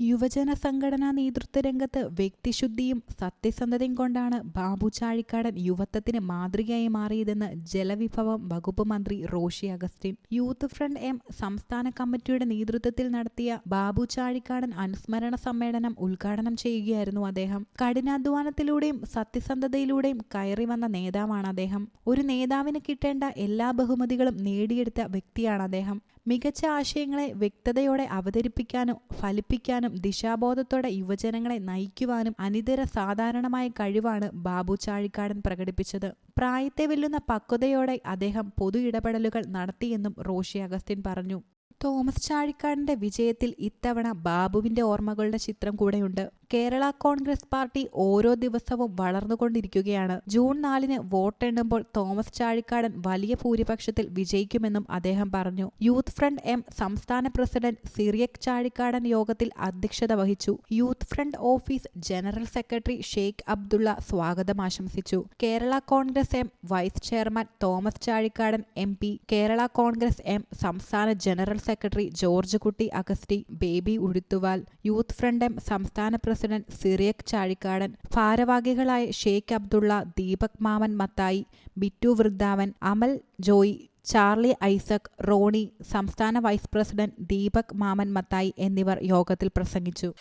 യുവജന സംഘടനാ നേതൃത്വ രംഗത്ത് വ്യക്തിശുദ്ധിയും സത്യസന്ധതയും കൊണ്ടാണ് ബാബു ചാഴിക്കാടൻ യുവത്വത്തിന് മാതൃകയായി മാറിയതെന്ന് ജലവിഭവം വകുപ്പ് മന്ത്രി Roshy Augustine. Youth front M സംസ്ഥാന കമ്മിറ്റിയുടെ നേതൃത്വത്തിൽ നടത്തിയ ബാബു ചാഴിക്കാടൻ അനുസ്മരണ സമ്മേളനം ഉദ്ഘാടനം ചെയ്യുകയായിരുന്നു അദ്ദേഹം. കഠിനാധ്വാനത്തിലൂടെയും സത്യസന്ധതയിലൂടെയും കയറി വന്ന നേതാവാണ് അദ്ദേഹം. ഒരു നേതാവിന് കിട്ടേണ്ട എല്ലാ ബഹുമതികളും നേടിയെടുത്ത വ്യക്തിയാണ് അദ്ദേഹം. മികച്ച ആശയങ്ങളെ വ്യക്തതയോടെ അവതരിപ്പിക്കാനും ഫലിപ്പിക്കാനും ദിശാബോധത്തോടെ യുവജനങ്ങളെ നയിക്കുവാനും അനിതര സാധാരണമായ കഴിവാണ് ബാബു ചാഴിക്കാടൻ പ്രകടിപ്പിച്ചത്. പ്രായത്തെ വെല്ലുന്ന പക്വതയോടെ അദ്ദേഹം പൊതു ഇടപെടലുകൾ നടത്തിയെന്നും റോഷി അഗസ്റ്റിൻ പറഞ്ഞു. തോമസ് ചാഴിക്കാടിന്റെ വിജയത്തിൽ ഇത്തവണ ബാബുവിന്റെ ഓർമ്മകളുടെ ചിത്രം കൂടെയുണ്ട്. കേരള കോൺഗ്രസ് പാർട്ടി ഓരോ ദിവസവും വളർന്നുകൊണ്ടിരിക്കുകയാണ്. ജൂൺ നാലിന് വോട്ടെണ്ണുമ്പോൾ തോമസ് ചാഴിക്കാടൻ വലിയ ഭൂരിപക്ഷത്തിൽ വിജയിക്കുമെന്നും അദ്ദേഹം പറഞ്ഞു. യൂത്ത് ഫ്രണ്ട് എം സംസ്ഥാന പ്രസിഡന്റ് സിറിയക് ചാഴിക്കാടൻ യോഗത്തിൽ അധ്യക്ഷത വഹിച്ചു. Youth front office general secretary Sheikh Abdulla സ്വാഗതം ആശംസിച്ചു. Kerala Congress M vice chairman Thomas Chazhikadan M P. Kerala Congress M സംസ്ഥാന general secretary George Kutty Augusty Baby Uzhuthuval. Youth front M സംസ്ഥാന president Cyriac Chazhikadan ഭാരവാഹികളായ ഷെയ്ഖ് അബ്ദുള്ള ദീപക് മാമൻ മത്തായി ബിറ്റു വൃദ്ധാവൻ അമൽ ജോയി ചാർലി ഐസക് റോണി സംസ്ഥാന വൈസ് പ്രസിഡന്റ് ദീപക് മാമൻ മത്തായി എന്നിവർ യോഗത്തിൽ പ്രസംഗിച്ചു.